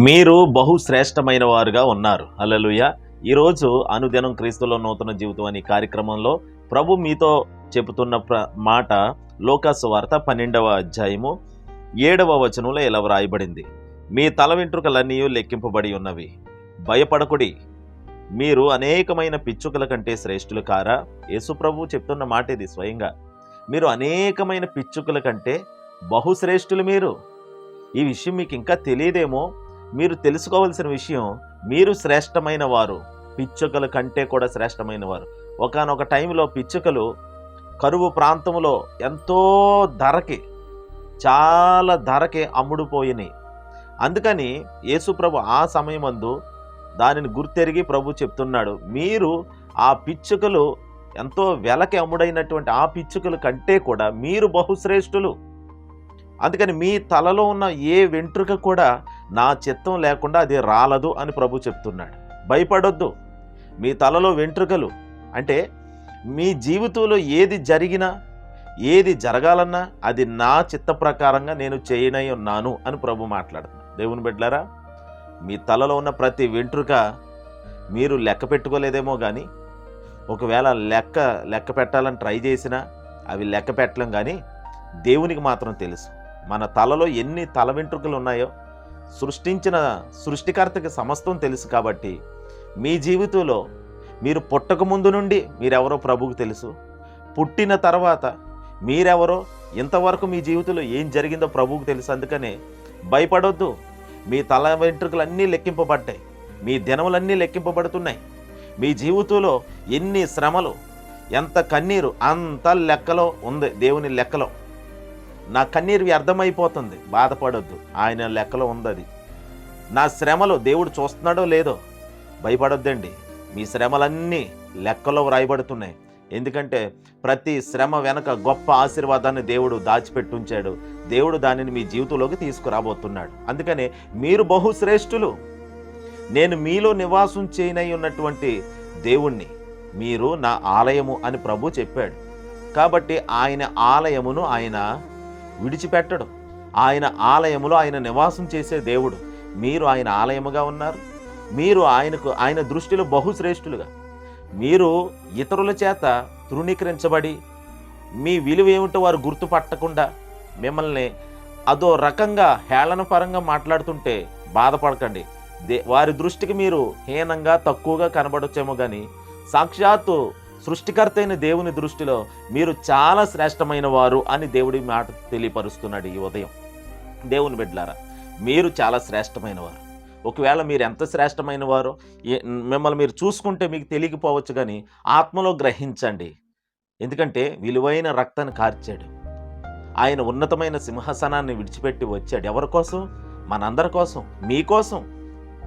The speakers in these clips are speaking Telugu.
మీరు బహుశ్రేష్టమైన వారుగా ఉన్నారు. హల్లెలూయా. ఈరోజు అనుదినం క్రీస్తులో నూతన జీవితం అనే కార్యక్రమంలో ప్రభు మీతో చెబుతున్న ప్ర మాట లోకాసు వార్త పన్నెండవ అధ్యాయము ఏడవ వచనంలో ఇలా వ్రాయబడింది. మీ తల వెంట్రుకలన్నీ లెక్కింపబడి ఉన్నవి. భయపడకుడి. మీరు అనేకమైన పిచ్చుకల కంటే శ్రేష్ఠులు కారా? యేసు ప్రభు చెప్తున్న మాట ఇది స్వయంగా. మీరు అనేకమైన పిచ్చుకల కంటే బహుశ్రేష్ఠులు మీరు. ఈ విషయం మీకు ఇంకా తెలియదేమో? మీరు తెలుసుకోవలసిన విషయం మీరు శ్రేష్టమైన వారు పిచ్చుకల కంటే కూడా శ్రేష్టమైన వారు ఒకనొక టైంలో పిచ్చుకలు కరువు ప్రాంతంలో ఎంతో ధరకి చాలా ధరకి అమ్ముడుపోయినాయి. అందుకని యేసుప్రభు ఆ సమయమందు దానిని గుర్తెరిగి ప్రభు చెప్తున్నాడు మీరు ఆ పిచ్చుకలు ఎంతో వెలకి అమ్ముడైనటువంటి ఆ పిచ్చుకల కంటే కూడా మీరు బహుశ్రేష్ఠులు. అందుకని మీ తలలో ఉన్న ఏ వెంట్రుక కూడా నా చిత్తం లేకుండా అది రాలదు అని ప్రభు చెప్తున్నాడు. భయపడొద్దు. మీ తలలో వెంట్రుకలు. అంటే మీ జీవితంలో ఏది జరిగినా ఏది జరగాలన్నా అది నా చిత్త ప్రకారంగా నేను చేయనై ఉన్నాను అని ప్రభు మాట్లాడుతున్నాను దేవుని బిడ్డలారా మీ తలలో ఉన్న ప్రతి వెంట్రుక మీరు లెక్క పెట్టుకోలేదేమో కానీ ఒకవేళ లెక్క లెక్క పెట్టాలని ట్రై చేసినా అవి లెక్క పెట్టలేం కానీ దేవునికి మాత్రం తెలుసు. మన తలలో ఎన్ని తల వెంట్రుకలు ఉన్నాయో సృష్టించిన సృష్టికర్తకి సమస్తం తెలుసు కాబట్టి మీ జీవితంలో మీరు పుట్టక ముందు నుండి మీరెవరో ప్రభువుకు తెలుసు. పుట్టిన తర్వాత మీరెవరో ఇంతవరకు మీ జీవితంలో ఏం జరిగిందో ప్రభువుకు తెలుసు. అందుకనే భయపడొద్దు. మీ తల వెంట్రుకలన్నీ లెక్కింపబడ్డాయి. మీ దినములన్నీ లెక్కింపబడుతున్నాయి. మీ జీవితంలో ఎన్ని శ్రమలు ఎంత కన్నీరు అంత లెక్కలో ఉంది దేవుని లెక్కలో. నా కన్నీరు వ్యర్థమైపోతుంది. బాధపడొద్దు. ఆయన లెక్కలో ఉంది అది నా శ్రమలు దేవుడు చూస్తున్నాడో లేదో భయపడొద్దండి. మీ శ్రమలన్నీ లెక్కలో వ్రాయబడుతున్నాయి. ఎందుకంటే ప్రతి శ్రమ వెనక గొప్ప ఆశీర్వాదాన్ని దేవుడు దాచిపెట్టుంచాడు. దేవుడు దానిని మీ జీవితంలోకి తీసుకురాబోతున్నాడు. అందుకనే మీరు బహుశ్రేష్ఠులు. నేను మీలో నివాసం చేయనై ఉన్నటువంటి దేవుణ్ణి. మీరు నా ఆలయము అని ప్రభు చెప్పాడు. కాబట్టి ఆయన ఆలయమును ఆయన విడిచిపెట్టడు. ఆయన ఆలయములో ఆయన నివాసం చేసే దేవుడు. మీరు ఆయన ఆలయముగా ఉన్నారు. మీరు ఆయనకు ఆయన దృష్టిలో బహుశ్రేష్ఠులుగా. మీరు ఇతరుల చేత తృణీకరించబడి మీ విలువ ఏమిటో వారు గుర్తుపట్టకుండా మిమ్మల్ని అదో రకంగా హేళనపరంగా మాట్లాడుతుంటే బాధపడకండి. దే వారి దృష్టికి మీరు హీనంగా తక్కువగా కనబడొచ్చేమో కానీ సాక్షాత్తు సృష్టికర్త అయిన దేవుని దృష్టిలో మీరు చాలా శ్రేష్టమైన వారు అని దేవుడి మాట తెలియపరుస్తున్నాడు ఈ ఉదయం. దేవుని బిడ్డలారా మీరు చాలా శ్రేష్టమైన వారు. ఒకవేళ మీరు ఎంత శ్రేష్టమైన వారో మిమ్మల్ని మీరు చూసుకుంటే మీకు తెలియకపోవచ్చు కానీ ఆత్మలో గ్రహించండి. ఎందుకంటే విలువైన రక్తాన్ని కార్చాడు. ఆయన ఉన్నతమైన సింహాసనాన్ని విడిచిపెట్టి వచ్చాడు. ఎవరి కోసం? మనందరి కోసం మీకోసం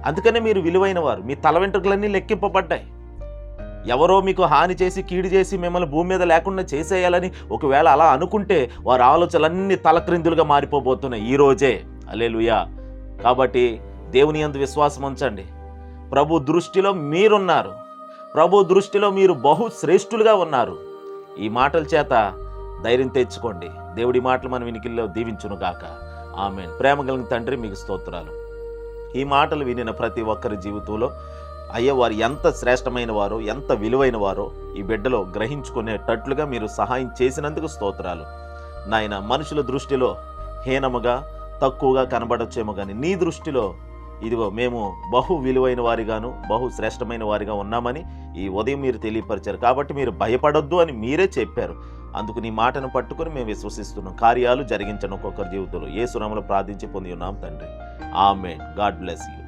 అందుకనే మీరు విలువైన వారు. మీ తల వెంట్రుకలన్నీ లెక్కింపబడ్డాయి. ఎవరో మీకు హాని చేసి కీడు చేసి మిమ్మల్ని భూమి మీద లేకుండా చేసేయాలని ఒకవేళ అలా అనుకుంటే వారి ఆలోచనలన్నీ తలక్రిందులుగా మారిపోబోతున్నాయి ఈ రోజే. అలేలుయా కాబట్టి దేవుని అందు విశ్వాసం ఉంచండి. ప్రభు దృష్టిలో మీరున్నారు. ప్రభు దృష్టిలో మీరు బహు శ్రేష్ఠులుగా ఉన్నారు. ఈ మాటల చేత ధైర్యం తెచ్చుకోండి. దేవుడి మాటలు మన వినికిల్లో దీవించును గాక. ఆమె ప్రేమ కలిగిన తండ్రి మీకు స్తోత్రాలు. ఈ మాటలు వినిన ప్రతి ఒక్కరి జీవితంలో అయ్యే వారు ఎంత శ్రేష్టమైన వారో ఎంత విలువైన వారో ఈ బిడ్డలో గ్రహించుకునేటట్లుగా మీరు సహాయం చేసినందుకు స్తోత్రాలు. నాయన మనుషుల దృష్టిలో హీనముగా తక్కువగా కనబడొచ్చేమో కానీ నీ దృష్టిలో ఇదిగో మేము బహు విలువైన వారిగాను బహు శ్రేష్టమైన వారిగా ఉన్నామని ఈ ఉదయం మీరు తెలియపరిచారు. కాబట్టి మీరు భయపడొద్దు అని మీరే చెప్పారు. అందుకు నీ మాటను పట్టుకొని మేము విశ్వసిస్తున్నాం. కార్యాలు జరిగించడం ఒక్కొక్కరి జీవితంలో. ఏ సురములు ప్రార్థించి పొంది ఉన్నాం తండ్రి. ఆమె గాడ్ బ్లెస్ యూ.